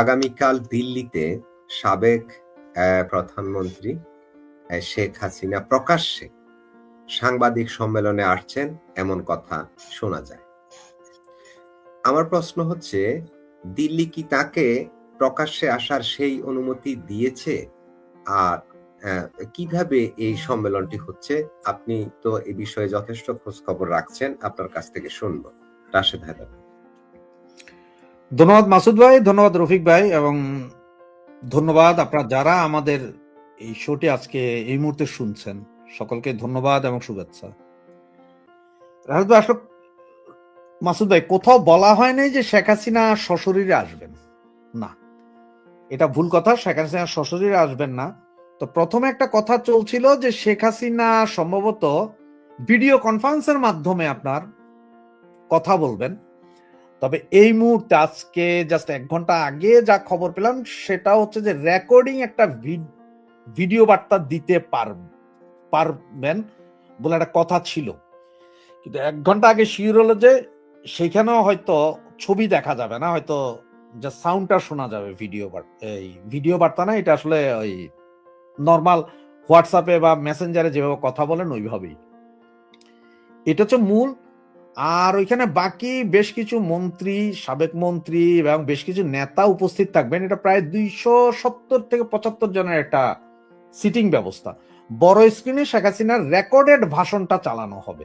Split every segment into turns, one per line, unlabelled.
আগামীকাল দিল্লিতে সাবেক প্রধানমন্ত্রী শেখ হাসিনা প্রকাশ্যে সাংবাদিক সম্মেলনে আসছেন এমন কথা শোনা যায়। আমার প্রশ্ন হচ্ছে, দিল্লি কি তাকে প্রকাশ্যে আসার সেই অনুমতি দিয়েছে? আর কীভাবে এই সম্মেলনটি হচ্ছে? আপনি তো এই বিষয়ে যথেষ্ট খোঁজ খবর রাখছেন, আপনার কাছ থেকে শুনব। রাশেদ হায়দার।
ধন্যবাদ মাসুদ ভাই, ধন্যবাদ রফিক ভাই, এবং ধন্যবাদ আপনারা যারা আমাদের এই শোটি আজকে এই মুহূর্তে শুনছেন। সকলকে ধন্যবাদ এবং শুভেচ্ছা। আসলে মাসুদ ভাই, কোথাও বলা হয় নাই যে শেখ হাসিনা সশরীরে আসবেন? না। এটা ভুল কথা, শেখ হাসিনা সশরীরে আসবেন না। তো প্রথমে একটা কথা চলছিল যে শেখ হাসিনা সম্ভবত ভিডিও কনফারেন্সের মাধ্যমে আপনার কথা বলবেন। তবে এই মুহূর্তে আজকে জাস্ট এক ঘণ্টা আগে যা খবর পেলাম, সেটা হচ্ছে যে রেকর্ডিং একটা ভিড- ভিডিও বার্তা দিতে পার- পারবেন বলে একটা কথা ছিল। কিন্তু এক ঘণ্টা আগে শিওর হলো যে সেখানেও হয়তো ছবি দেখা যাবে না, হয়তো যা সাউন্ডটা শোনা যাবে ভিডিও বার্তা এই ভিডিও বার্তা না, এটা আসলে ওই নর্মাল হোয়াটসঅ্যাপে বা মেসেঞ্জারে যেভাবে কথা বলেন, ওইভাবেই। এটা হচ্ছে মূল আর ওইখানে বাকি বেশ কিছু মন্ত্রী, সাবেক মন্ত্রী এবং বেশ কিছু নেতা উপস্থিত থাকবেন। এটা প্রায় দুইশো সত্তর থেকে পঁচাত্তর জনের একটা সিটিং ব্যবস্থা। বড় স্ক্রিনে শেখ হাসিনার রেকর্ডেড ভাষণটা চালানো হবে।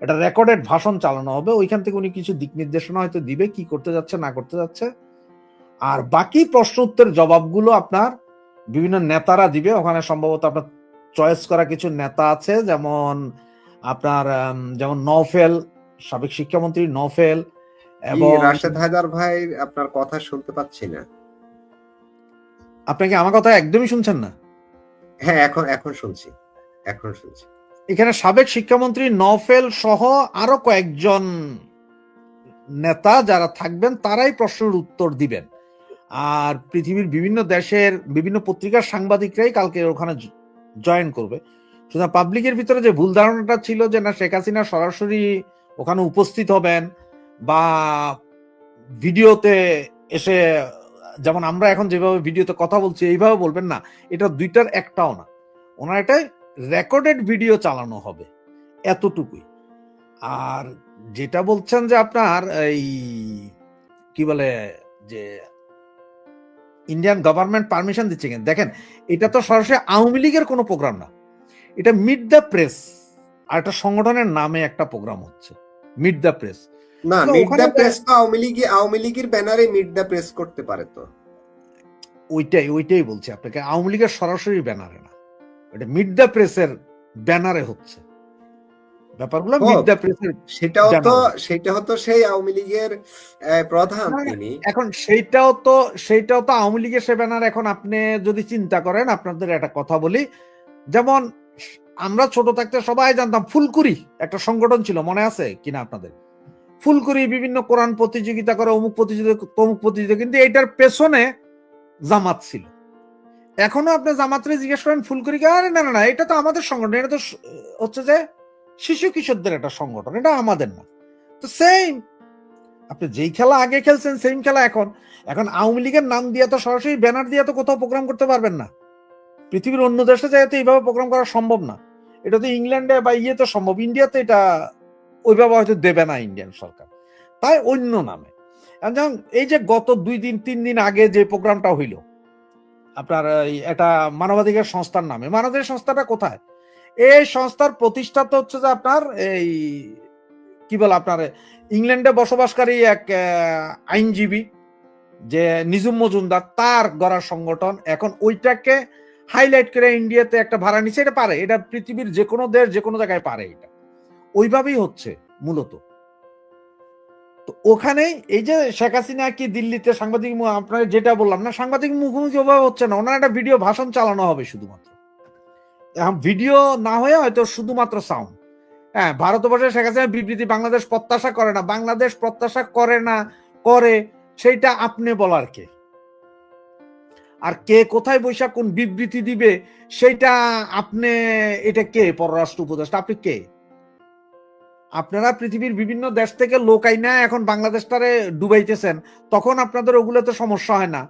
এটা রেকর্ডেড ভাষণ চালানো হবে। ওইখান থেকে উনি কিছু দিক নির্দেশনা হয়তো দিবে, কি করতে যাচ্ছে, না করতে যাচ্ছে। আর বাকি প্রশ্ন উত্তর জবাবগুলো আপনার বিভিন্ন নেতারা দিবে। ওখানে সম্ভবত আপনার চয়েস করা কিছু নেতা আছে, যেমন আপনার যেমন নফেল সাবেক শিক্ষামন্ত্রী নফেল এবং
রাশেদ হায়দার ভাই আপনার কথা শুনতে পাচ্ছি না।
আপনি কি আমার কথা একদমই শুনছেন না?
হ্যাঁ এখন এখন শুনছি এখন শুনছি।
এখানে সাবেক শিক্ষামন্ত্রী নফেল সহ আরও কয়েকজন নেতা যারা থাকবেন তারাই প্রশ্নের উত্তর দিবেন। আর পৃথিবীর বিভিন্ন দেশের বিভিন্ন পত্রিকার সাংবাদিকরাই কালকে ওখানে জয়েন করবে। সুতরাং পাবলিকের ভিতরে যে ভুল ধারণাটা ছিল যে না, শেখ হাসিনা সরাসরি ওখানে উপস্থিত হবেন বা ভিডিওতে এসে, যেমন আমরা এখন যেভাবে ভিডিওতে কথা বলছি, এইভাবে বলবেন না। এটা দুইটার একটাও না। ওনার একটা রেকর্ডেড ভিডিও চালানো হবে, এতটুকুই। আর যেটা বলছেন যে আপনার এই কি বলে যে ইন্ডিয়ান গভর্নমেন্ট পারমিশন দিচ্ছে কিনা, দেখেন, এটা তো সরাসরি আওয়ামী লীগের কোনো প্রোগ্রাম না। এটা মিড দ্য প্রেস আর একটা সংগঠনের নামে একটা প্রোগ্রাম হচ্ছে। মিড দ্য প্রেস
না
ওখানে
দ্য প্রেস তো আওয়ামী লীগ আওয়ামী লীগের ব্যানারে মিড দ্য প্রেস করতে পারে তো।
ওইটাই ওইটাই বলছি আপনাকে। আওয়ামী লীগের সরাসরি ব্যানারে না। এটা মিড দ্য প্রেসের ব্যানারে হচ্ছে। ব্যাপারগুলো মিড দ্য প্রেসের
সেটাও তো। সেটাও তো সেই আওয়ামী লীগের প্রধান তিনি।
এখন সেইটাও তো সেইটাও তো আওয়ামী লীগের সে ব্যানার। এখন আপনি যদি চিন্তা করেন আপনাদের একটা কথা বলি। যেমন আমরা ছোট থাকতে সবাই জানতাম ফুলকুরি একটা সংগঠন ছিল, মনে আছে কিনা আপনাদের? ফুলকুরি বিভিন্ন কোরআন প্রতিযোগিতা করে, অমুক প্রতিযোগিতা, তমুক প্রতিযোগিতা, কিন্তু এইটার পেছনে জামাত ছিল। এখনও আপনি জামাতরে জিজ্ঞেস করেন ফুলকুরিকে আরে না না না, এটা তো আমাদের সংগঠন, এটা তো হচ্ছে যে শিশু কিশোরদের একটা সংগঠন, এটা আমাদের না। তো সেম আপনি যেই খেলা আগে খেলছেন সেম খেলা এখন। এখন আওয়ামী লীগের নাম দিয়ে তো সরাসরি ব্যানার দিয়ে তো কোথাও প্রোগ্রাম করতে পারবেন না। পৃথিবীর অন্য দেশে যাইতে এইভাবে প্রোগ্রাম করা সম্ভব না। এটা তো ইংল্যান্ডে বা ইয়েতে সম্ভব, ইন্ডিয়াতে এটা ওইভাবে হয়তো দেবে না ইন্ডিয়ান সরকার। তাই অন্য নামে। যেমন এই যে গত দুই দিন, তিন দিন আগে যে প্রোগ্রামটা হইল, আপনার একটা মানবাধিকার সংস্থার নামে। মানবাধিকার সংস্থাটা কোথায়? এই সংস্থার প্রতিষ্ঠাতা হচ্ছে যে আপনার এই কি বলে আপনার, ইংল্যান্ডে বসবাসকারী এক আইনজীবী, যে নিজুম মজুমদার, তার গড়া সংগঠন, এখন ওইটাকে হাইলাইট করে ইন্ডিয়াতে একটা ভাড়া নিচ্ছে এটা পারে। এটা পৃথিবীর যে কোনো দেশ যে কোনো জায়গায় পারে এটা। ওইভাবেই হচ্ছে মূলত। তো ওখানে এই যে শেখ হাসিনা কি দিল্লিতে সাংবাদিক আপনার যেটা বললাম না, সাংবাদিক মুখোমুখি ওভাবে হচ্ছে না। ওনার একটা ভিডিও ভাষণ চালানো হবে শুধুমাত্র। ভিডিও না হয়ে হয়তো শুধুমাত্র সাউন্ড হ্যাঁ ভারতবর্ষে শেখ হাসিনা বিবৃতি, বাংলাদেশ প্রত্যাশা করে না। বাংলাদেশ প্রত্যাশা করে না, করে সেইটা আপনি বলার কে? আর কে কোথায় বৈশাখ কোন বিবৃতি দিবে, সেইটা আপনি, এটা কে? পররাষ্ট্র উপদেষ্টা, আপনি কে? আপনারা পৃথিবীর বিভিন্ন দেশ থেকে লোক আইনা এখন বাংলাদেশটারে ডুবাইতেছেন, তখন আপনাদের ওগুলোতে সমস্যা হয় না।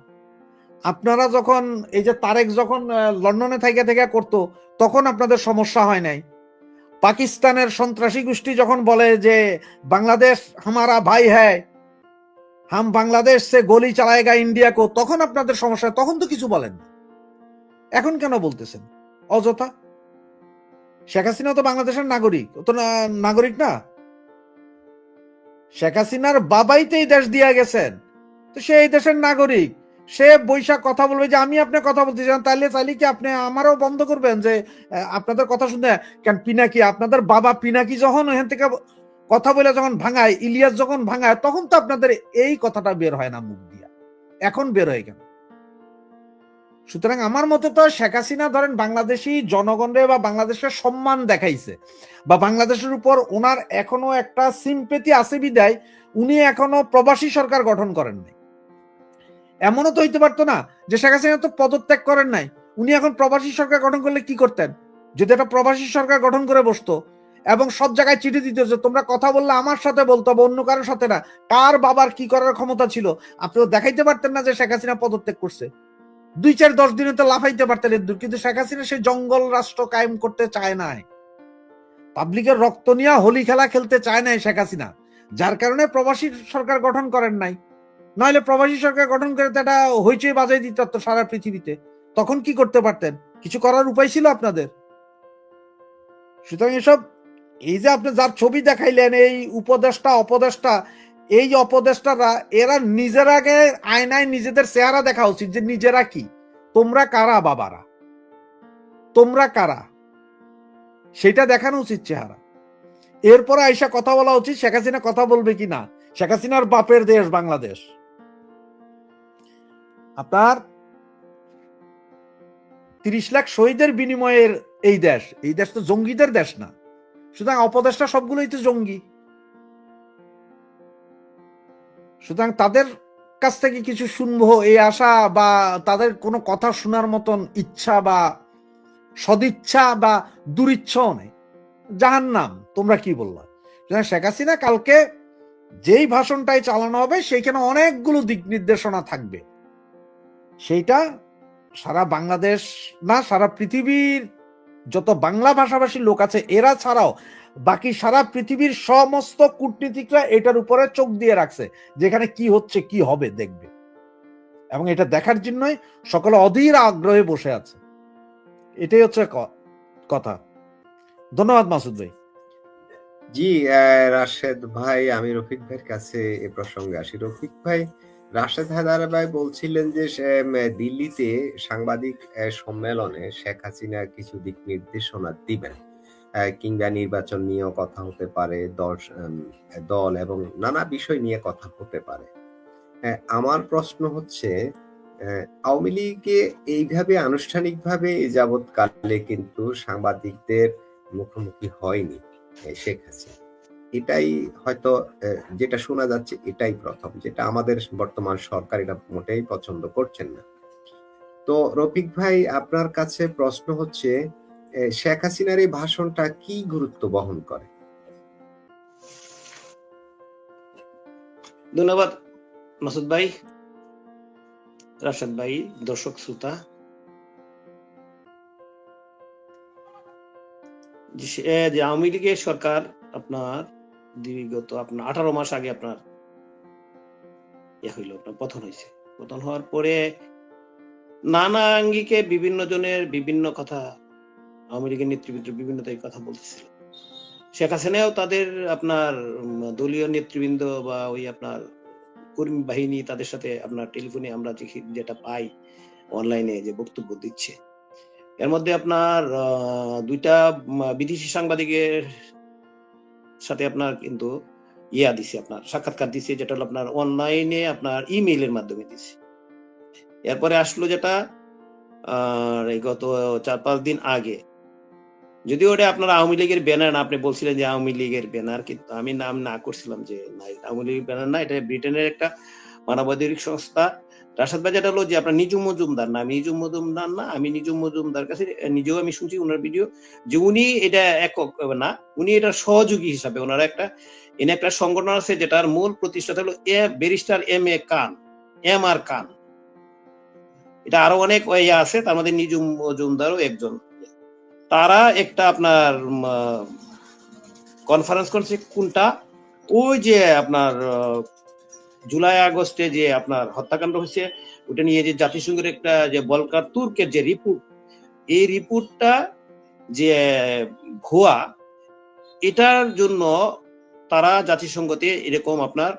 আপনারা যখন, এই যে তারেক যখন লন্ডনে থেকে থেকে করতো, তখন আপনাদের সমস্যা হয় নাই। পাকিস্তানের সন্ত্রাসী গোষ্ঠী যখন বলে যে বাংলাদেশ হামারা ভাই হ্যায় হাম বাংলাদেশ সে গলি চালায়েগা ইন্ডিয়া কো, তখন আপনাদের সমস্যা তখন তো কিছু বলেন। এখন কেন বলতেছেন? অযথা। শেখ হাসিনা তো বাংলাদেশের নাগরিক, ও তো নাগরিক না। শেখ হাসিনার বাবাই দেশ দিয়া গেছেন। তো সে এই দেশের নাগরিক, সে বৈশাখ কথা বলবে যে, আমি আপনার কথা বলতে চান তাহলে তাহলে কি আপনি আমারও বন্ধ করবেন যে আপনাদের কথা শুনতে কেন পিনাকি, আপনাদের বাবা পিনাকি যখন ওখান থেকে কথা বলে যখন ভাঙায়, ইলিয়াস যখন ভাঙায়, তখন তো আপনাদের এই কথাটা বের হয় না মুখ দিয়া। এখন বের হয়ে কেন সুতরাং আমার মতে তো শেখ হাসিনা ধরেন বাংলাদেশি জনগণরে বা বাংলাদেশের সম্মান দেখাইছে বা বাংলাদেশের উপর ওনার এখনও একটা সিম্পেতি আছে বিদায় উনি এখনও প্রবাসী সরকার গঠন করেন নাই। এমনও তো হইতে পারতো না যে শেখ হাসিনা তো পদত্যাগ করেন নাই। উনি এখন প্রবাসী সরকার গঠন করলে কি করতেন? যদি একটা প্রবাসী সরকার গঠন করে বসতো এবং সব জায়গায় চিঠি দিত যে তোমরা কথা বললে আমার সাথে বলতো অন্য কারোর সাথে না। কার বাবার কি করার ক্ষমতা ছিল? আপনি তো দেখাইতে পারতেন না যে শেখ হাসিনা পদত্যাগ করছে। দুই চার দশ দিনে তো লাফাইতে পারতেন এর দূর কিন্তু শেখ হাসিনা সেই জঙ্গল রাষ্ট্র কায়েম করতে চায় নাই। পাবলিকের রক্ত নিয়ে হোলি খেলা খেলতে চায় নাই শেখ হাসিনা। যার কারণে প্রবাসী সরকার গঠন করেন নাই। নইলে প্রবাসী সরকার গঠন করে এটা হইচই বাজাই দিত তো সারা পৃথিবীতে। তখন কি করতে পারতেন? কিছু করার উপায় ছিল আপনাদের? সুতরাং এসব এই যে আপনি যার ছবি দেখাইলেন, এই উপদেষ্টা, অপদেষ্টা, এই অপদেষ্টারা, এরা নিজের আগে আয়নায় নিজেদের চেহারা দেখা উচিত যে নিজেরা কি? তোমরা কারা বাবারা? তোমরা কারা? সেটা দেখানো উচিত চেহারা। এরপরে আইসা কথা বলা উচিত, শেখ হাসিনা কথা বলবে কি না? শেখ হাসিনার বাপের দেশ বাংলাদেশ। আপনার তিরিশ লাখ শহীদের বিনিময়ের এই দেশ এই দেশ তো জঙ্গিদের দেশ না। সুতরাং অপদেশটা সবগুলোই তো জঙ্গি। সুতরাং তাদের কাছ থেকে কিছু শুনব, এই আশা বা তাদের কোনো কথা শোনার মতন ইচ্ছা বা সদিচ্ছা বা দুরিচ্ছাও নেই। যাহার নাম তোমরা কি বললা? সুতরাং শেখ হাসিনা কালকে যেই ভাষণটাই চালানো হবে, সেইখানে অনেকগুলো দিক নির্দেশনা থাকবে। সেইটা সারা বাংলাদেশ না, সারা পৃথিবীর যত বাংলা ভাষাভাষী লোক আছে, এরা ছাড়াও বাকি সারা পৃথিবীর সমস্ত কূটনীতিকরা এটার উপরে চোখ দিয়ে রাখছে, যেখানে কি হচ্ছে, কি হবে দেখবে। এবং এটা দেখার জন্যই সকলে অধীর আগ্রহে বসে আছে। এটাই হচ্ছে কথা। ধন্যবাদ মাসুদ ভাই।
জি রাশেদ ভাই, আমি রফিক ভাইয়ের কাছে এ প্রসঙ্গে আসি। রফিক ভাই রাশেদ হায়দার ভাই বলছিলেন যে দিল্লিতে সাংবাদিক সম্মেলনে শেখ হাসিনা কিছু দিক নির্দেশনা দিবেন। কিংবা নির্বাচন নিয়েও কথা হতে পারে দল দল এবং নানা বিষয় নিয়ে কথা হতে পারে। আমার প্রশ্ন হচ্ছে আওয়ামী লীগে এইভাবে আনুষ্ঠানিকভাবে যাবৎকালে কিন্তু সাংবাদিকদের মুখোমুখি হয়নি শেখ হাসিনা। এটাই হয়তো যেটা শোনা যাচ্ছে এটাই প্রথম, যেটা আমাদের বর্তমান সরকার এটা মোটেই পছন্দ করছেন না। তো রফিক ভাই, আপনার কাছে প্রশ্ন হচ্ছে শেখ হাসিনার এই ভাষণটা কি গুরুত্ব বহন করে?
ধন্যবাদ, মাসুদ ভাই। রাশাদ ভাই, দর্শক, শ্রোতা। যে আওয়ামী লীগের সরকার আপনার বিগত আপনার আঠারো মাস আগে আপনার ইয়ে হইল, আপনার পতন হয়েছে। পতন হওয়ার পরে নানা আঙ্গিকে বিভিন্ন জনের বিভিন্ন কথা, আওয়ামী লীগের নেতৃবৃন্দ বিভিন্ন তাই কথা বলতেছিল। শেখ হাসিনাও তাদের আপনার দলীয় নেতৃবৃন্দ বা ওই আপনার কর্মী বাহিনী তাদের সাথে আপনার টেলিফোনে আমরা যেটা পাই অনলাইনে যে বক্তব্য দিচ্ছে। এর মধ্যে আপনার দুইটা বিদেশি সাংবাদিকের সাথে আপনার কিন্তু ইয়া দিছে আপনার, সাক্ষাৎকার দিছে, যেটা হলো আপনার অনলাইনে আপনার ইমেইলের মাধ্যমে দিছে। এরপরে আসলো যেটা এই গত চার পাঁচ দিন আগে। যদিও ওটা আপনার আওয়ামী লীগের ব্যানার না, আপনি বলছিলেন যে আওয়ামী লীগের ব্যানার কিন্তু আমি নাম না করছিলাম যে না আওয়ামী লীগের ব্যানার না, এটা ব্রিটেনের একটা মানবাধিক সংস্থা। রাশাদ ভাই, যেটা হলো যে আপনার নিজু মজুমদার না আমি নিজু মজুমদার না, আমি নিজু মজুমদার কাছে নিজেও আমি শুনছি ওনার ভিডিও, যে উনি এটা একক না, উনি এটা সহযোগী হিসাবে ওনার একটা, এনে একটা সংগঠন আছে যেটার মূল প্রতিষ্ঠাতা হলো এ, ব্যারিস্টার এম এ কান এম আর কান এটা আরও অনেক ইয়ে আছে, তার মধ্যে নিজুম মজুমদারও একজন। তারা একটা আপনার কনফারেন্স করছে, কোনটা? ওই যে আপনার জুলাই আগস্টে যে আপনার হত্যাকাণ্ড হয়েছে, ওটা নিয়ে যে জাতিসংঘের একটা যে বলকার তুর্কের যে রিপোর্ট, এই রিপোর্টটা যে ভুয়া, এটার জন্য তারা জাতিসংঘতে এরকম আপনার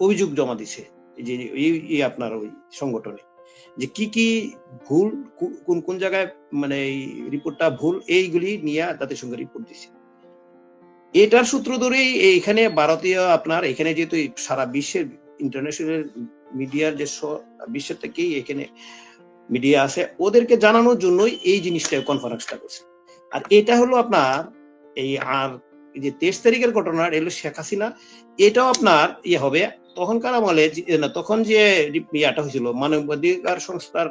অভিযোগ জমা দিছে যে, এই- আপনার ওই সংগঠনে। যে কি কি ভুল কোন কোন জায়গায় মানে এই রিপোর্টটা ভুল, এইগুলি নিয়ে জাতিসংঘ রিপোর্ট দিছে। এটার সূত্র ধরেই এইখানে ভারতীয় আপনার, এখানে যেহেতু সারা বিশ্বের ইন্টারন্যাশনাল মিডিয়ার যে বিশ্বের থেকেই এখানে মিডিয়া আছে ওদেরকে জানানোর জন্যই এই জিনিসটা কনফারেন্সটা করছে। আর এটা হলো আপনার, এই আর যে তেইশ তারিখের ঘটনা এলো শেখ হাসিনা, এটাও আপনার ইয়ে হবে। তখনকার আমলে তখন যে ইয়াটা হয়েছিল, মানবাধিকার সংস্থার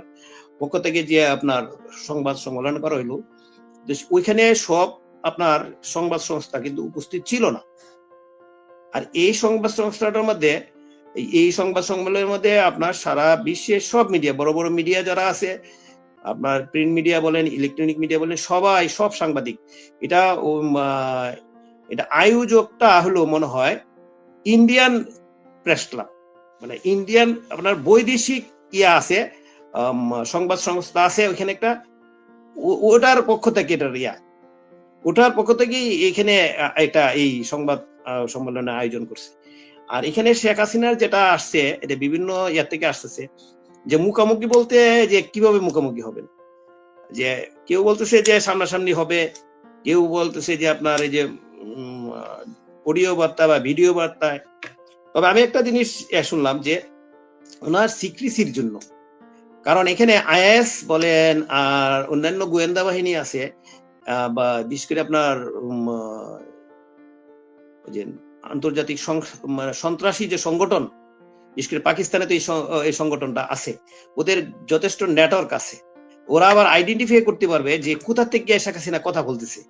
পক্ষ থেকে যে আপনার সংবাদ সম্মেলন করা হইল ওইখানে সব আপনার সংবাদ সংস্থা কিন্তু উপস্থিত ছিল না। আর এই সংবাদ সংস্থাটার মধ্যে, এই- সংবাদ সম্মেলনের মধ্যে আপনার সারা বিশ্বের সব মিডিয়া বড় বড় মিডিয়া যারা আছে, আপনার প্রিন্ট মিডিয়া বলেন ইলেকট্রনিক মিডিয়া বলেন, সবাই, সব সাংবাদিক। এটা এটা আয়োজকটা হলো মনে হয় ইন্ডিয়ান প্রেস ক্লাব মানে ইন্ডিয়ান আপনার বৈদেশিক ইয়া আছে সংবাদ সংস্থা আছে, ওইখানে একটা ওটার পক্ষ থেকে এটা ইয়া। ওটার পক্ষ থেকেই এখানে এটা এই সংবাদ সম্মেলনের আয়োজন করছে। আর এখানে শেখ হাসিনার যেটা আসছে, এটা বিভিন্ন ইয়ার থেকে আসতেছে, যে মুখামুখি বলতে যে কীভাবে মুখামুখি হবেন? যে কেউ বলতেছে যে সামনাসামনি হবে, কেউ বলতেছে যে আপনার এই যে অডিও বার্তা বা ভিডিও বার্তায়। তবে আমি একটা জিনিস শুনলাম যে ওনার সিক্রিসির জন্য, কারণ এখানে আইএস বলেন আর অন্যান্য গোয়েন্দা বাহিনী আছে বা বিশেষ করে আপনার যে আন্তর্জাতিক মানে সন্ত্রাসী যে সংগঠন, বিশেষ করে পাকিস্তানে তো এই সংগঠনটা আছে, ওদের যথেষ্ট নেটওয়ার্ক আছে। ওরা আবার আইডেন্টিফাই করতে পারবে যে কোথা থেকে শেখ হাসিনা কথা বলতেছে।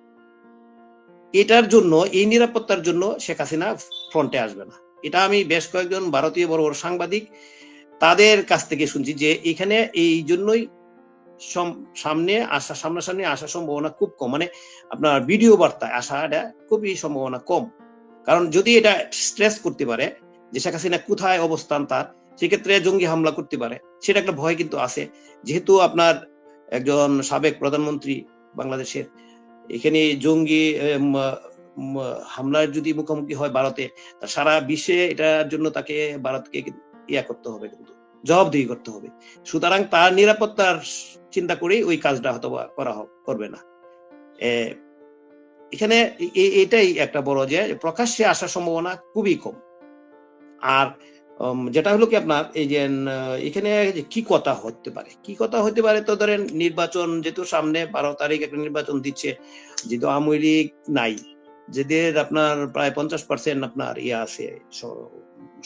এটার জন্য, এই নিরাপত্তার জন্য শেখ হাসিনা ফ্রন্টে আসবে না। এটা আমি বেশ কয়েকজন ভারতীয় বড় বড় সাংবাদিক তাদের কাছ থেকে শুনছি যে এখানে এই জন্যই সামনে আসা, সামনাসামনি আসার সম্ভাবনা খুব কম। মানে আপনার ভিডিও বার্তায় আসাটা খুবই সম্ভাবনা কম। কারণ যদি এটা স্ট্রেস করতে পারে যে শেখ হাসিনা কোথায় অবস্থান তার, সেক্ষেত্রে জঙ্গি হামলা করতে পারে। সেটা একটা ভয় কিন্তু আছে। যেহেতু আপনার একজন সাবেক প্রধানমন্ত্রী বাংলাদেশের, এখানে জঙ্গি হামলার যদি মুখোমুখি হয় ভারতে সারা বিশ্বে এটার জন্য তাকে ভারতকে ইয়া করতে হবে কিন্তু। জবাবদিহি করতে হবে। সুতরাং তার নিরাপত্তার চিন্তা করেই ওই কাজটা হয়তো করা করবে না। এখানে এটাই একটা বড় যে প্রকাশ্যে আসার সম্ভাবনা খুবই কম। আর যেটা হলো কি আপনার, এই যে এখানে কি কথা হতে পারে? কি কথা হতে পারে তো ধরেন নির্বাচন যেহেতু সামনে বারো তারিখ একটা নির্বাচন দিচ্ছে, যেহেতু আওয়ামী লীগ নাই যেদের আপনার প্রায় পঞ্চাশ পার্সেন্ট আপনার ইয়ে আছে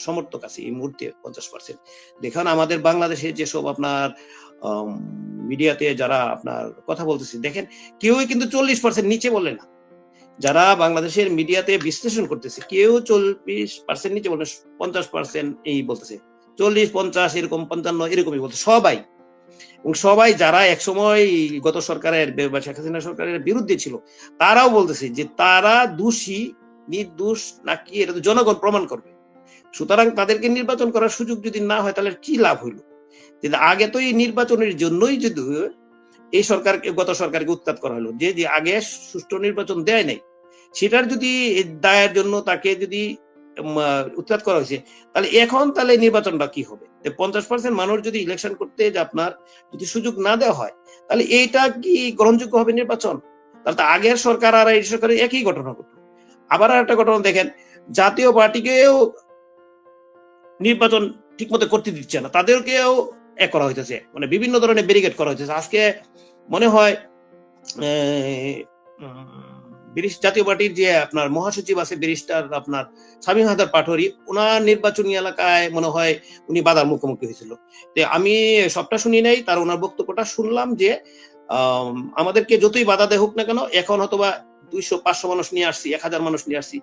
সমর্থক আছে, এই মুহূর্তে পঞ্চাশ পার্সেন্ট দেখেন, আমাদের বাংলাদেশে যেসব আপনার মিডিয়াতে যারা আপনার কথা বলতেছে, দেখেন, কেউই কিন্তু চল্লিশ পার্সেন্ট নিচে বলে না। যারা বাংলাদেশের মিডিয়াতে বিশ্লেষণ করতেছে, কেউ চল্লিশ পার্সেন্ট নিচে বলে পঞ্চাশ পার্সেন্ট এই বলতেছে। চল্লিশ, পঞ্চাশ, এরকম, পঞ্চান্ন, এরকমই বলতে সবাই এবং সবাই যারা একসময় গত সরকারের শেখ হাসিনা সরকারের বিরুদ্ধে ছিল, তারাও বলতেছে যে তারা দোষী, নির্দোষ নাকি এটা তো জনগণ প্রমাণ করবে। সুতরাং তাদেরকে নির্বাচন করার সুযোগ যদি না হয়, তাহলে কি লাভ হইল? কিন্তু আগে তো এই নির্বাচনের জন্যই যদি এই সরকারকে, গত সরকারকে উৎখাত করা হলো। যে আগে সুষ্ঠু নির্বাচন দেয় নাই, সেটার যদি দায়ের জন্য তাকে যদি উৎখাত করা হয়েছে, তাহলে এখন তাহলে নির্বাচনটা কি হবে? পঞ্চাশ পার্সেন্ট মানুষ যদি ইলেকশন করতে যে আপনার যদি সুযোগ না দেওয়া হয়, তাহলে এইটা কি গ্রহণযোগ্য হবে নির্বাচন? তাহলে আগের সরকার আর এই সরকারের একই ঘটনা ঘটলো। আবার আর একটা ঘটনা দেখেন, জাতীয় পার্টিকেও নির্বাচন ঠিক মতো করতে দিচ্ছে না, তাদেরকেও এ করা হইতেছে মানে বিভিন্ন ধরনের ব্যারিকেড করা হইতেছে। আজকে মনে হয় ব্রিটিশ জাতীয় পার্টির যে আপনার মহাসচিব আছে ব্যারিস্টার আপনার স্বামী হায়দার পাটোয়ারি ওনার নির্বাচনী এলাকায় মনে হয় উনি বাধার মুখোমুখি হয়েছিল। তো আমি সবটা শুনি নাই, তার ওনার বক্তব্যটা শুনলাম যে আমাদেরকে যতই বাধা দেয় হোক না কেন, এখন হয়তোবা দুইশো পাঁচশো মানুষ নিয়ে আসছি, এক হাজার মানুষ নিয়ে আসছি।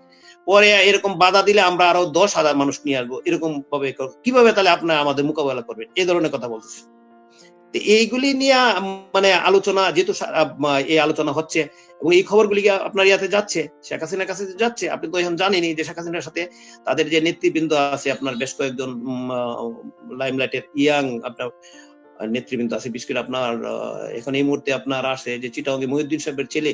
পরে এরকম বাধা দিলে আমরা আরও দশ হাজার মানুষ নিয়ে আসব এরকম ভাবে কীভাবে তাহলে আপনারা আমাদের মোকাবেলা করবেন? এই ধরনের কথা বলতেছে। এইগুলি নিয়ে মানে আলোচনা, যেহেতু এই আলোচনা হচ্ছে এবং এই খবরগুলি আপনার ইয়াতে যাচ্ছে, শেখ হাসিনার কাছে যাচ্ছে, আপনি তো এখন জানেনই যে শেখ হাসিনার সাথে তাদের যে নেতৃবৃন্দ আছে, আপনার বেশ কয়েকজন লাইমলাইটের ইয়াং আপনার নেতৃবৃন্দ আছে, বিশেষ করে আপনার এখন এই মুহূর্তে আপনার আসে যে চিটাঙ্গে মহিউদ্দিন সাহেবের ছেলে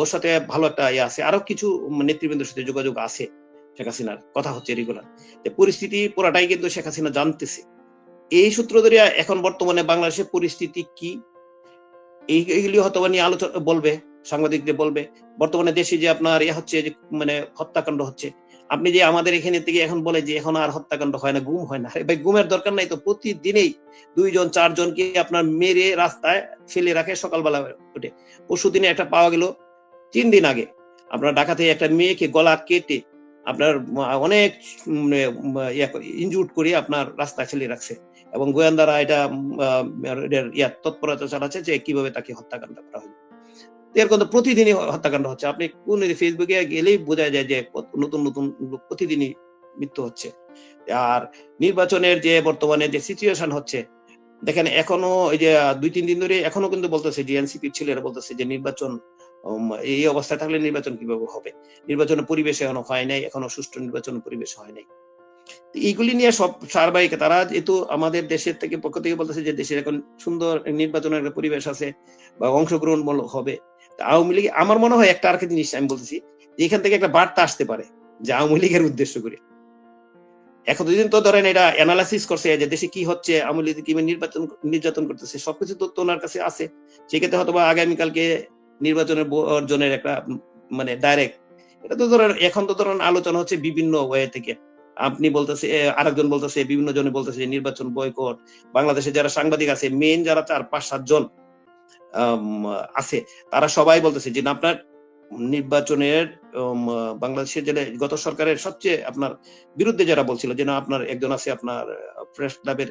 ওর সাথে ভালো একটা ইয়ে আছে, আরও কিছু নেতৃবৃন্দের সাথে যোগাযোগ আছে, শেখ হাসিনার, কথা হচ্ছে রেগুলার পরিস্থিতি পুরাটাই কিন্তু শেখ হাসিনা জানতেছে। এই সূত্র ধরে এখন বর্তমানে বাংলাদেশের পরিস্থিতি কি? এইগুলি হয়তো নিয়ে আলোচনা বলবে, সাংবাদিকদের বলবে। বর্তমানে দেশে যে আপনার ইয়ে হচ্ছে যে মানে হত্যাকাণ্ড হচ্ছে, আপনি যে আমাদের এখানে থেকে এখন বলে যে এখন আর হত্যাকাণ্ড হয় না, গুম হয় না। ভাই, গুমের দরকার নাই তো, প্রতিদিনেই দুইজন, চারজনকে আপনার মেরে রাস্তায় ফেলে রাখে সকালবেলা উঠে। পরশু দিনে একটা পাওয়া গেল তিন দিন আগে। আপনার ঢাকাতে একটা মেয়েকে গলা কেটে আপনার অনেক ইনজুট করে আপনার রাস্তায় ফেলে রাখছে। এবং গোয়েন্দারা এটা ইয়া, তৎপরতা চালাচ্ছে যে কীভাবে তাকে হত্যাকাণ্ড করা হলো। এরকম তো প্রতিদিনই হত্যাকাণ্ড হচ্ছে। আপনি কোন ফেসবুকে গেলেই বোঝা যায় যে নতুন নতুন লোক প্রতিদিনই মৃত্যু হচ্ছে। আর নির্বাচনের যে বর্তমানে যে সিচুয়েশন হচ্ছে, দেখেন এখনও এই যে দুই, তিন দিন ধরে এখনও কিন্তু বলতেছে যে এনসিপির ছেলেরা বলতেছে যে নির্বাচন এই অবস্থায় থাকলে নির্বাচন কীভাবে হবে? নির্বাচনের পরিবেশ এখনও হয় নাই, এখনও সুষ্ঠু নির্বাচনের পরিবেশ হয় নাই। এইগুলি নিয়ে সব সারবাহিক। তারা যেহেতু আমাদের দেশের থেকে পক্ষ থেকে বলতেছে যে দেশের এখন সুন্দর নির্বাচনের একটা পরিবেশ আছে বা অংশগ্রহণ হবে। আওয়ামী লীগ, আমার মনে হয় একটা আর জিনিস আমি বলতেছি যে এখান থেকে একটা বার্তা আসতে পারে যে আওয়ামী লীগের উদ্দেশ্য করে। এখন দুদিন তো ধরেন এটা অ্যানালাইসিস করছে যে দেশে কি হচ্ছে, আওয়ামী লীগ কীভাবে নির্বাচন, নির্যাতন করতেছে, সবকিছু তথ্য ওনার কাছে আছে। সেক্ষেত্রে হয়তো বা আগামীকালকে নির্বাচনের অর্জনের একটা মানে ডাইরেক্ট এটা তো ধরেন, এখন তো ধরেন আলোচনা হচ্ছে বিভিন্ন ওয়ে থেকে। আপনি বলতেছে আরেকজন বলতেছে, বিভিন্ন জনে বলতেছে, নির্বাচন বয়কট বাংলাদেশে যারা সাংবাদিক আছে মেন যারা চার, পাঁচ, সাত জন আছে, তারা সবাই বলতেছে যে আপনার নির্বাচনের বাংলাদেশের যে গত সরকারের সবচেয়ে আপনার বিরুদ্ধে যারা বলছিল যে, না, আপনার একজন আছে, আপনার, প্রেস ক্লাবের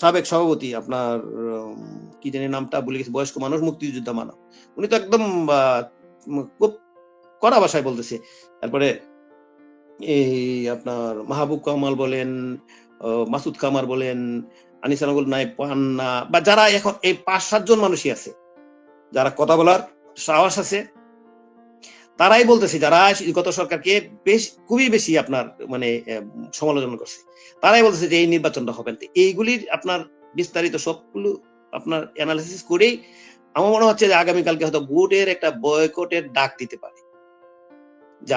সাবেক সভাপতি, আপনার কি জানি নামটা বলে গেছি, বয়স্ক মানুষ, মুক্তিযোদ্ধা মানব উনি তো একদম খুব কড়া ভাষায় বলতেছে। তারপরে এই আপনার মাহবুব কামাল বলেন মাসুদ কামার বলেন আনিসানুল নাইব পান্না, বা যারা এখন এই পাঁচ সাতজন মানুষই আছে, যারা কথা বলার সাহস আছে, তারাই বলতেছে, যারা গত সরকারকে বেশ, খুবই বেশি আপনার মানে সমালোচনা করছে, তারাই বলতেছে যে এই নির্বাচনটা হবে। এইগুলির আপনার বিস্তারিত সবগুলো আপনার অ্যানালিসিস করেই আমার মনে হচ্ছে যে আগামীকালকে হয়তো ভোটের একটা বয়কটের ডাক দিতে পারে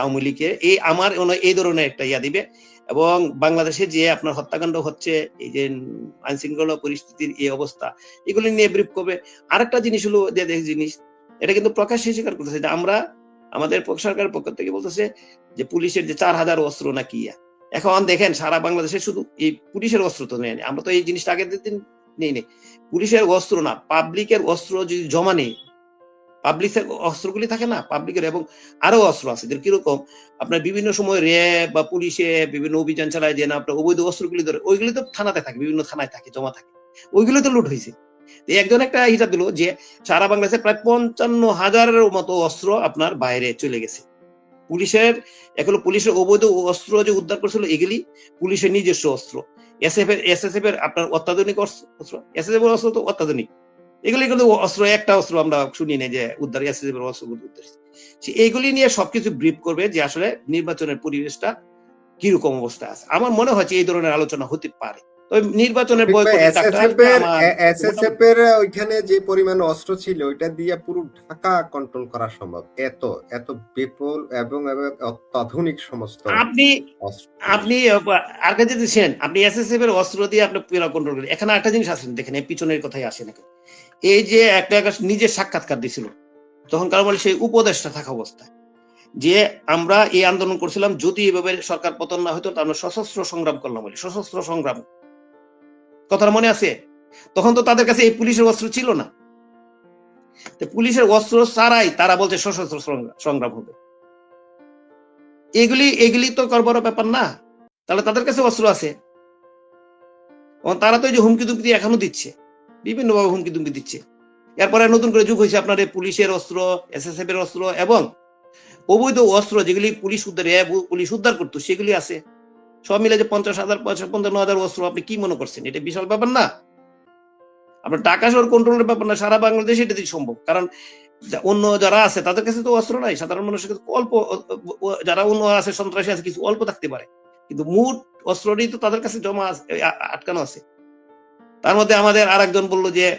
আওয়ামী লীগের এই আমার এই ধরনের একটা ইয়া দিবে। এবং বাংলাদেশে যে আপনার হত্যাকাণ্ড হচ্ছে, এই যে আইন শৃঙ্খলা পরিস্থিতির এই অবস্থা, এগুলি নিয়ে ব্রিফ করবে। আরেকটা জিনিস হলো জিনিস, এটা কিন্তু প্রকাশ্যে স্বীকার করতেছে যে আমরা, আমাদের সরকারের পক্ষ থেকে বলতেছে যে পুলিশের যে চার হাজার অস্ত্র নাকি ইয়া। এখন দেখেন, সারা বাংলাদেশে শুধু এই পুলিশের অস্ত্র তো নেই। আমরা তো এই জিনিসটা আগের দিন নেই নেই পুলিশের অস্ত্র না পাবলিকের অস্ত্র যদি জমা নেই পাবলিকের অস্ত্রগুলি থাকে না? পাবলিকের এবং আরও অস্ত্র আছে। কীরকম? আপনার বিভিন্ন সময় র্যাব বা পুলিশে বিভিন্ন অভিযান চালায় যে না, আপনার অবৈধ অস্ত্রগুলি ধরে, ওইগুলি তো থানাতে থাকে, বিভিন্ন থানায় থাকে, জমা থাকে। তো লুট হয়েছে একজন একটা হিসাব দিল যে সারা বাংলাদেশে প্রায় পঞ্চান্ন হাজারের মতো অস্ত্র আপনার বাইরে চলে গেছে। পুলিশের, এখন পুলিশের অবৈধ অস্ত্র যে উদ্ধার করছিল এগুলি পুলিশের নিজস্ব অস্ত্র। এসএফ এর এসএসএফ এর আপনার অত্যাধুনিক অস্ত্র এস এসএসএফ এর অস্ত্র তো অত্যাধুনিক। এগুলি কিন্তু অস্ত্র একটা অস্ত্র আমরা শুনি না যে উদ্ধার এসএসএফ এর অস্ত্র উদ্ধার এইগুলি নিয়ে সবকিছু ব্রিফ করবে যে আসলে নির্বাচনের পরিবেশটা কীরকম অবস্থা আছে। আমার মনে হচ্ছে এই ধরনের আলোচনা হতে পারে। নির্বাচনের
ওইখানে যে পরিমাণ অস্ত্র ছিল ওইটা দিয়ে পুরো ঢাকা কন্ট্রোল করা সম্ভব। এত এত বিপুল এবং অত্যাধুনিক সমস্ত
আপনি আপনি আর কাছে দিচ্ছেন আপনি এসএসএফ এর অস্ত্র দিয়ে আপনি পুরা কন্ট্রোল করেন। এখানে একটা জিনিস আসেন দেখেন পিছনের কথাই আসে না এই যে একটা নিজের সাক্ষাৎকার দিছিল, তখন বলে সেই উপদেশটা থাকা অবস্থায় যে আমরা এই আন্দোলন করছিলাম যদি এভাবে সরকার পতন না হতো আমরা সশস্ত্র সংগ্রাম করলাম বলে, সশস্ত্র সংগ্রাম। কথাটা মনে আছে? তখন তো তাদের কাছে এই পুলিশের অস্ত্র ছিল না। পুলিশের অস্ত্র ছাড়াই তারা বলছে সশস্ত্র সংগ্রাম- হবে। এগুলি এগুলি তো কর বড় ব্যাপার না। তাহলে তাদের কাছে অস্ত্র আছে। তারা তো এই যে হুমকি দুমকি এখনও দিচ্ছে। বিভিন্ন ভাবে হুমকি দুমকি দিচ্ছে। এরপরে নতুন করে যুগ হয়েছে আপনার পুলিশের অস্ত্র এসএসএফ এর অস্ত্র এবং অবৈধ অস্ত্র যেগুলি পুলিশ উদ্ধার পুলিশ উদ্ধার করতো, সেগুলি আছে। সব মিলে যে পঞ্চাশ হাজার পঞ্চান্ন হাজার অস্ত্র আপনি কি মনে করছেন? এটা বিশাল ব্যাপার না। আপনার টাকা শহর কন্ট্রোলের ব্যাপার না, সারা বাংলাদেশে এটা সম্ভব। কারণ অন্য যারা আছে, তাদের কাছে তো অস্ত্র নাই। সাধারণ মানুষের কাছে অল্প যারা অন্য আছে, সন্ত্রাসী আছে, কিছু অল্প থাকতে পারে। কিন্তু মোট অস্ত্রটি তো তাদের কাছে জমা আটকানো আছে। তার মধ্যে আমাদের আর একজন বলল যে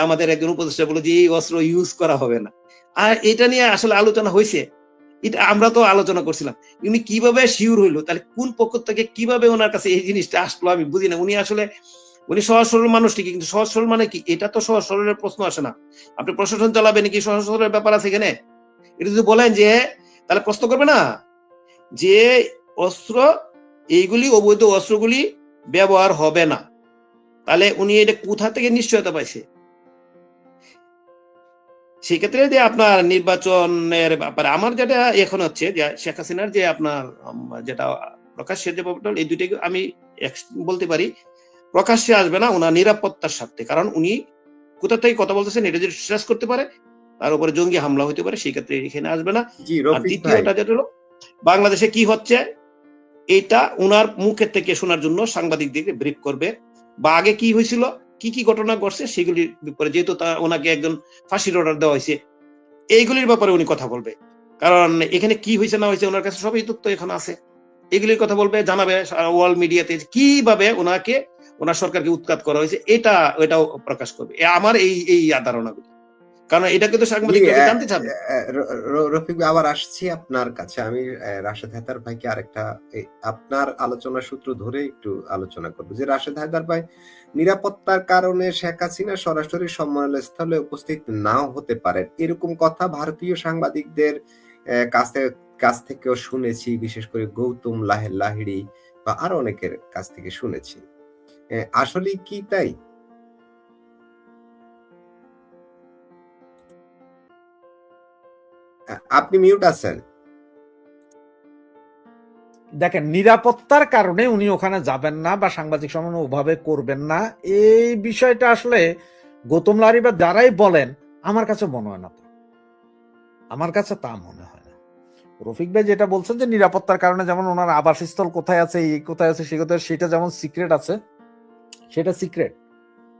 আমাদের একজন উপদেষ্টা বলল যে, এই অস্ত্র ইউজ করা হবে না। আর এটা নিয়ে আসলে আলোচনা হয়েছে। এটা আমরা তো আলোচনা করছিলাম। উনি কীভাবে শিওর হইল? তাহলে কোন পক্ষ থেকে কীভাবে ওনার কাছে এই জিনিসটা আসলো আমি বুঝি না। উনি আসলে, উনি সহজ সরল মানুষ ঠিকই কিন্তু সহজ সরল মানে কি? এটা তো সহজ সরলের প্রশ্ন আসে না। আপনি প্রশাসন চালাবেন নাকি সহজ সরলের ব্যাপার আছে এখানে? এটা যদি বলেন যে, তাহলে প্রশ্ন করবে না? যে অস্ত্র, এইগুলি অবৈধ অস্ত্রগুলি ব্যবহার হবে না। তাহলে উনি এটা কোথা থেকে নিশ্চয়তা পাইছে? সেই ক্ষেত্রে যে আপনার নির্বাচনের ব্যাপারে আমার যেটা এখন হচ্ছে যে শেখ হাসিনার যে আপনার যেটা প্রকাশ্যে যে ব্যাপারটা এই দুইটাকে আমি বলতে পারি প্রকাশ্যে আসবে না ওনার নিরাপত্তার স্বার্থে। কারণ উনি কোথা থেকে কথা বলতেছেন এটা যদি শেষ করতে পারে তার উপরে জঙ্গি হামলা হতে পারে সেই ক্ষেত্রে এখানে আসবে না। আর দ্বিতীয়টা যেটা হলো বাংলাদেশে কি হচ্ছে এটা ওনার মুখের থেকে শোনার জন্য সাংবাদিকদেরকে ব্রিফ করবে। বা আগে কি হয়েছিল? কি কি ঘটনা ঘটছে সেগুলির ব্যাপারে, যেহেতু তা ওনাকে একজন ফাঁসির অর্ডার দেওয়া হয়েছে, এইগুলির ব্যাপারে উনি কথা বলবে। কারণ এখানে কি হয়েছে না হয়েছে ওনার কাছে সবই তথ্য এখন আছে। এগুলির কথা বলবে, জানাবে ওয়ার্ল্ড মিডিয়াতে কীভাবে ওনাকে, ওনার সরকারকে উৎখাত করা হয়েছে, এটা এটাও প্রকাশ করবে। আমার এই এই ধারণাগুলি। কারণ এটা কিন্তু সাংবাদিক জানতে চাবে।
রফিক আবার আসছি আপনার কাছে। আমি রাশেদ হায়দার ভাইকে আরেকটা আপনার আলোচনার সূত্র ধরে একটু আলোচনা করব। যে রাশেদ হায়দার ভাই নিরাপত্তার কারণে শেখ হাসিনা সরাসরি সম্মেলনস্থলে উপস্থিত নাও হতে পারেন। এরকম কথা ভারতীয় সাংবাদিকদের কাছে কাছ থেকেও শুনেছি বিশেষ করে গৌতম লাহে লাহিড়ি বা আরও অনেকের কাছ থেকে শুনেছি। আসলে কি তাই? আপনি মিউট আছেন।
দেখেন, নিরাপত্তার কারণে উনি ওখানে যাবেন না বা সাংবাদিক সম্মেলন ওভাবে করবেন না। এই বিষয়টা আসলে গৌতম লারি বা যারাই বলেন, আমার কাছে মনে হয় না। আমার কাছে তা মনে হয় না। রফিক ভাই যেটা বলছেন যে নিরাপত্তার কারণে যেমন ওনার আবাসস্থল কোথায় আছে, এই কোথায় আছে, সে কোথায় সেটা যেমন সিক্রেট আছে, সেটা সিক্রেট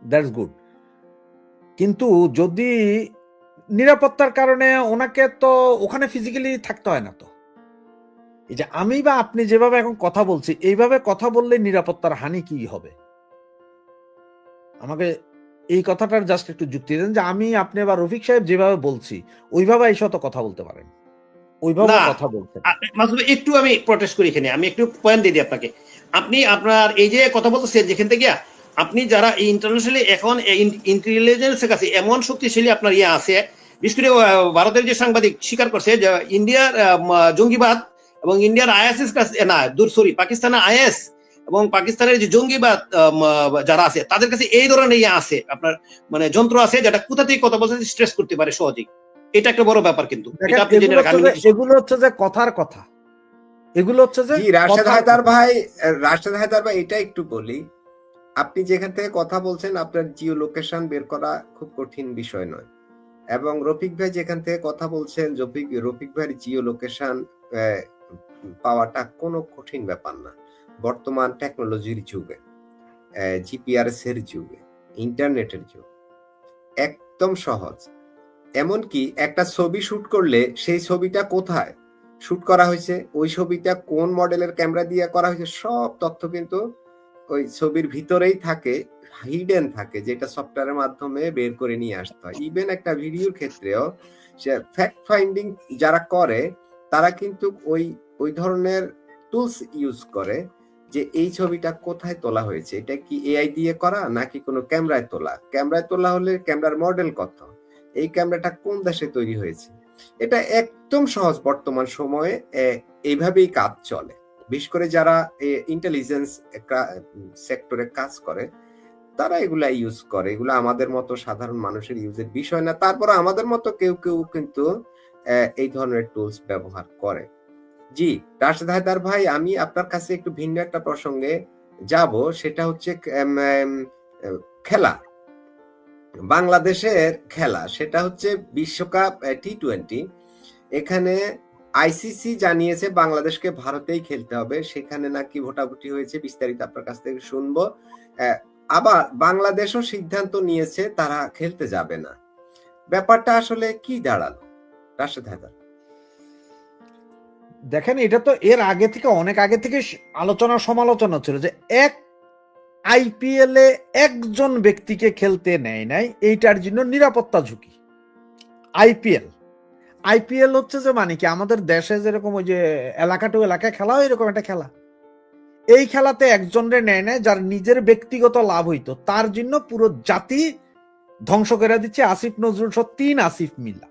দ্যাটস গুড কিন্তু যদি নিরাপত্তার কারণে ওনাকে তো ওখানে ফিজিক্যালি থাকতে হয় না তো। এই যে আমি বা আপনি যেভাবে এখন কথা বলছি এইভাবে কথা বললে নিরাপত্তার হানি কি হবে? আমাকে এই কথাটার জাস্ট একটু যুক্তি দেন যে আমি আপনি বা রফিক সাহেব যেভাবে বলছি ওইভাবে এই শত কথা বলতে পারেন। ওইভাবে কথা বলতে
মাসুদ একটু আমি প্রটেস্ট করি এখানে। আমি একটু পয়েন্ট দিয়ে দিই আপনাকে। আপনি আপনার এই যে কথা বলতেছেন যেখান থেকে আপনি যারা ইন্টারন্যাশনালি এখন ইন্টেলিজেন্সের কাছে এমন শক্তিশালী আপনার ইয়ে আছে বিশেষ করে ভারতের যে সাংবাদিক স্বীকার করছে যে ইন্ডিয়ার জঙ্গিবাদ এবং ইন্ডিয়ার আইএসএস কাছে না দূর সরি পাকিস্তানের আইএস এবং পাকিস্তানের যে জঙ্গিবাদ আহ, যারা আছে তাদের কাছে এই ধরনের ইয়ে আছে আপনার মানে যন্ত্র আছে যেটা কোথা থেকে কথা বলতে স্ট্রেস করতে পারে সহজেই। এটা একটা বড় ব্যাপার কিন্তু।
এগুলো হচ্ছে যে- এগুলো হচ্ছে যে কথার কথা। এগুলো হচ্ছে যে
জি রাশেদ হায়দার ভাই রাশেদ হায়দার ভাই এটা একটু বলি। আপনি যেখান থেকে কথা বলছেন, আপনার জিও লোকেশন বের করা খুব কঠিন বিষয় নয়। এবং রফিক ভাই যেখান থেকে কথা বলছেন, রফিক রফিক ভাইয়ের জিও লোকেশন পাওয়াটা কোনো কঠিন ব্যাপার না। বর্তমান টেকনোলজির যুগে জিপিআরএস এর যুগে, ইন্টারনেটের যুগ, একদম সহজ। এমনকি একটা ছবি শুট করলে সেই ছবিটা কোথায়? শুট করা হয়েছে, ওই ছবিটা কোন মডেলের ক্যামেরা দিয়ে করা হয়েছে, সব তথ্য কিন্তু ওই ছবির ভিতরেই থাকে হিডেন থাকে, যেটা সফটওয়্যারের মাধ্যমে বের করে নিয়ে আসতে হয়। ইভেন একটা ভিডিওর ক্ষেত্রেও সে ফ্যাক্ট ফাইন্ডিং যারা করে, তারা কিন্তু ওই ওই ধরনের টুলস ইউজ করে যে এই ছবিটা কোথায় তোলা হয়েছে। এটা কি এআই দিয়ে করা নাকি কোনো ক্যামেরায় তোলা? ক্যামেরায় তোলা হলে ক্যামেরার মডেল কত? এই ক্যামেরাটা কোন দেশে তৈরি হয়েছে? এটা একদম সহজ বর্তমান সময়ে এইভাবেই কাজ চলে। বিশেষ করে যারা ইন্টেলিজেন্স সেক্টরে কাজ করে, তারা এগুলা ইউজ করে। এগুলো আমাদের মতো সাধারণ মানুষের ইউজের বিষয় না। তারপর আমাদের মতো কেউ কেউ কিন্তু এই ধরনের টুলস ব্যবহার করে। জি, রাশেদ হায়দার ভাই, আমি আপনার কাছে একটু ভিন্ন একটা প্রসঙ্গে যাব। সেটা হচ্ছে খেলা। বাংলাদেশের খেলা, সেটা হচ্ছে বিশ্বকাপ টি টোয়েন্টি এখানে আইসিসি জানিয়েছে বাংলাদেশকে ভারতেই খেলতে হবে। সেখানে নাকি ভোটাভুটি হয়েছে বিস্তারিত আপনার কাছ থেকে শুনব। আবার বাংলাদেশও সিদ্ধান্ত নিয়েছে তারা খেলতে যাবে না। ব্যাপারটা আসলে কি দাঁড়াল? রাশেদ
দেখেন, এটা তো এর আগে থেকে, অনেক আগে থেকে আলোচনা, সমালোচনা ছিল যে এক আইপিএল এ একজন ব্যক্তিকে খেলতে নেয় নাই, এইটার জন্য নিরাপত্তা ঝুঁকি। আইপিএল। আইপিএল হচ্ছে যে মানে কি আমাদের দেশে যেরকম ওই যে এলাকা টু এলাকায় খেলা এরকম একটা খেলা। এই খেলাতে একজনের নেয় নেয় যার নিজের ব্যক্তিগত লাভ হইতো। তার জন্য পুরো জাতি ধ্বংস করে দিচ্ছে। আসিফ নজরুল সহ তিন আসিফ মিল্লা।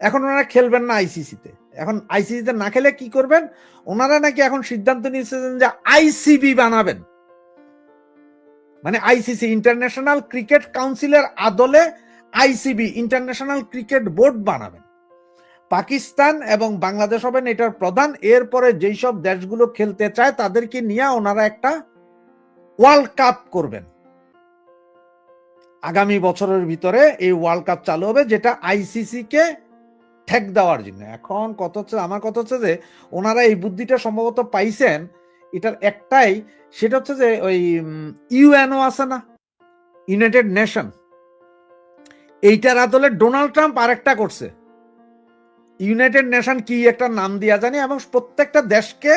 এখন ওনারা খেলবেন না আইসিসিতে এখন আইসিসিতে না খেলে কি করবেন? ওনারা নাকি এখন সিদ্ধান্ত নিয়েছেন যে আইসিবি বানাবেন। মানে আইসিসি ইন্টারন্যাশনাল ক্রিকেট কাউন্সিলের আদলে আইসিবি ইন্টারন্যাশনাল ক্রিকেট বোর্ড বানাবেন। পাকিস্তান এবং বাংলাদেশ হবেন এটার প্রধান। এরপরে যেই সব দেশগুলো খেলতে চায় তাদেরকে নিয়ে ওনারা একটা ওয়ার্ল্ড কাপ করবেন। আগামী বছরের ভিতরে এই ওয়ার্ল্ড কাপ চালু হবে, যেটা আইসিসি কে ঠেক দেওয়ার জন্য। এখন কত হচ্ছে, আমার কথা হচ্ছে যে ওনারা এই বুদ্ধিটা সম্ভবত পাইছেন। এটার একটাই, সেটা হচ্ছে যে ওই ইউএনও আছে না? United Nation. এইটার আদলে ডোনাল্ড ট্রাম্প আরেকটা করছে। ইউনাইটেড নেশন কি একটা নাম দিয়া জানি, এবং প্রত্যেকটা দেশকে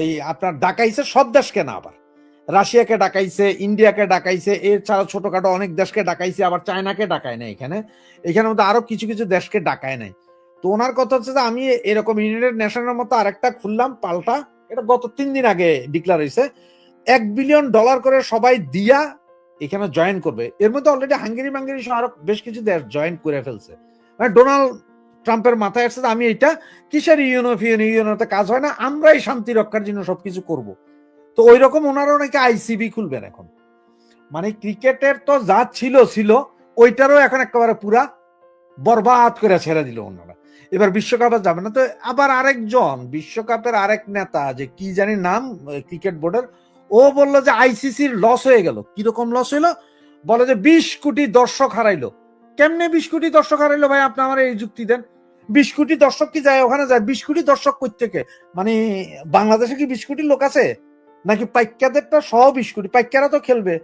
এই আপনার ডাকাইছে, সব দেশকে না আবার। রাশিয়াকে ডাকাইছে, ইন্ডিয়াকে ডাকাইছে এছাড়া ছোটখাটো অনেক দেশকে ডাকাইছে, আবার চায়নাকে ডাকায় না এখানে। এখানের মধ্যে আরও কিছু কিছু দেশকে ডাকায় নাই। তো ওনার কথা হচ্ছে যে আমি এরকম ইউনাইটেড নেশনের মতো আরেকটা খুললাম, পাল্টা, এটা গত তিন দিন আগে ডিক্লার হয়েছে এক বিলিয়ন ডলার করে সবাই দিয়া এখানে জয়েন করবে। এর মধ্যে অলরেডি হাঙ্গেরি মাঙ্গেরি সহ আরও বেশ কিছু দেশ জয়েন করে ফেলছে। মানে ডোনাল্ড ট্রাম্পের মাথায় আসছে আমি এটা কিসের ইউনো ফিউনো, ইউনোতে কাজ হয় না, আমরাই শান্তি রক্ষার জন্য সবকিছু করব। তো ওই রকম ওনারাও নাকি আইসিবি খুলবেন এখন। মানে ক্রিকেটের তো যা ছিল ছিল, ওইটারও এখন একেবারে পুরা বরবাদ করে ছেড়ে দিল ওনারা। এবার বিশ্বকাপে যাবে না। তো আবার আরেকজন, বিশ্বকাপের আরেক নেতা, যে কি জানি নাম ক্রিকেট বোর্ডের ও বলল যে আইসিসির লস হয়ে গেল। কীরকম লস হইল? বলে যে বিশ কোটি দর্শক হারাইলো। কেমনে বিশ কোটি দর্শক হারাইলো ভাই? আপনি আমার এই যুক্তি দেন। বিশ কোটি দর্শক কি যায়? ওখানে যায়। বিশ কোটি দর্শক থেকে মানে বাংলাদেশে কি বিশ কোটি লোক আছে? নাকি পাইকাদেরটা সহ বিশ কোটি? পাইকারা তো খেলবে।